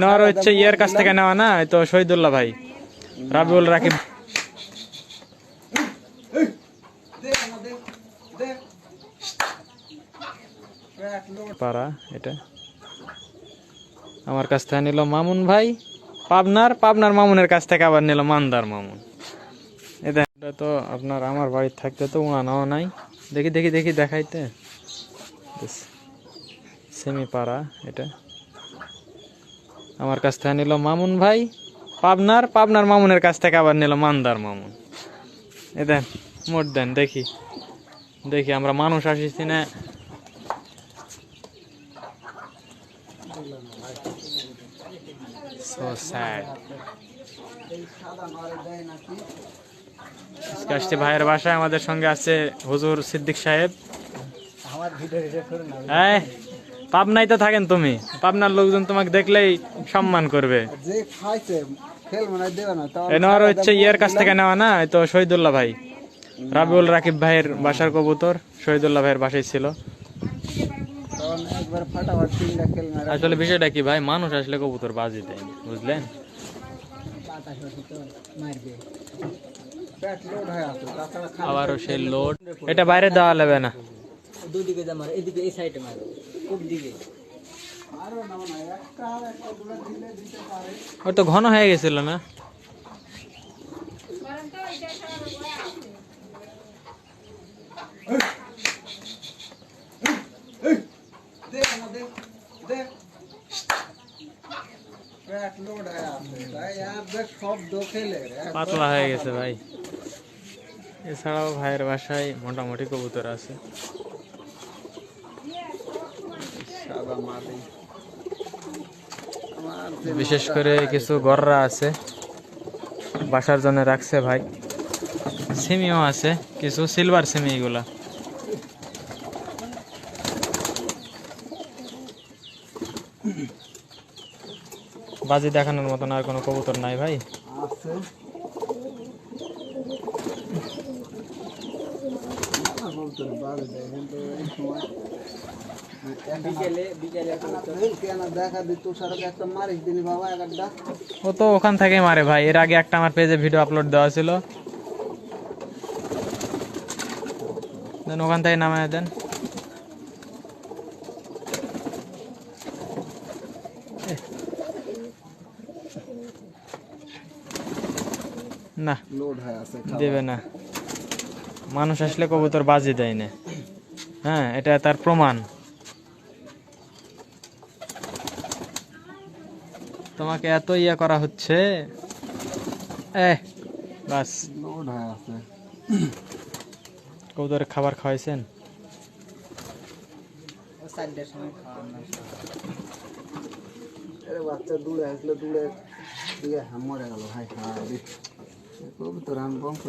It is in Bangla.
নেওয়ার হচ্ছে ইয়ের কাছ থেকে নেওয়া না? তো শহীদুল্লাহ ভাই। রাবিউল রাকিব। পাড়া, এটা। আমার কাছ থেকে নিল মামুন ভাই। পাবনার পাবনার মামুনের কাছ থেকে আবার নিল মান্দার মামুন। এটা তো আপনার আমার বাড়ির থাকতে তো উড়ানো নাই। দেখি দেখি দেখি, দেখাইতে। সেমি পাড়া, এটা। আমার কাছ থেকে নিল মামুন ভাই পাবনার পাবনার মামুনের কাছ থেকে আবার নিল মান্দার মামুন। এ দেন মোট দেন দেখি। দেখি আমরা মানুষ আসিছি না। ভাইয়ের বাসায় আমাদের সঙ্গে আছে হুজুর সিদ্দিক সাহেব। আমার ভিডিও এই পাবনাই তো থাকেন তুমি। পাবনার লোকজন তোমাকে দেখলেই সম্মান করবে। নেওয়ার হচ্ছে ইয়ের কাছ থেকে নেওয়া না তো শহীদুল্লাহ ভাই। রাবিউল রাকিব ভাইয়ের বাসার কবুতর শহীদুল্লাহ ভাইয়ের বাসায় ছিল। আসলে বিষয়টা কি ভাই মানুষ আসলে কবুতর বাজি দেয় বুঝলেন? আবারও সেই লোড এটা বাইরে দেওয়া যাবে না। দুদিকে যা মারে, এদিকে, এই সাইডে মারো, খুব দিকে। ওর তো ঘন হয়ে গেছিল না। পাতলা হয়ে গেছে ভাই। এছাড়াও ভাইয়ের বাসায় মোটামুটি কবুতর আছে সাদা মাটি আমার যে বিশেষ করে কিছু গররা আছে। বাসার জন্য রাখছে ভাই। সিমিও আছে, কিছু সিলভার সিমি এগুলা। বাজি দেখানোর মতন আর কোনো কবুতর নাই ভাই। ও তো ওখান থেকেই মারে ভাই। এর আগে একটা আমার পেজে ভিডিও আপলোড দেওয়া ছিল। দেন ওখান থেকে নামায় দেন। না লোড হয়ে আছে দেবে না। মানুষ আসলে কবুতর বাজি দেয় না। হ্যাঁ এটা তার প্রমাণ। তোমাকে এত ইয়ে করা হচ্ছে। বাস। কবুতরের খাবার খাওয়াইছেন? বাচ্চা দূরে আসলে দূরে দিয়ে মরে গেল ভাই হ্যাঁ কবুতর আমি বংশ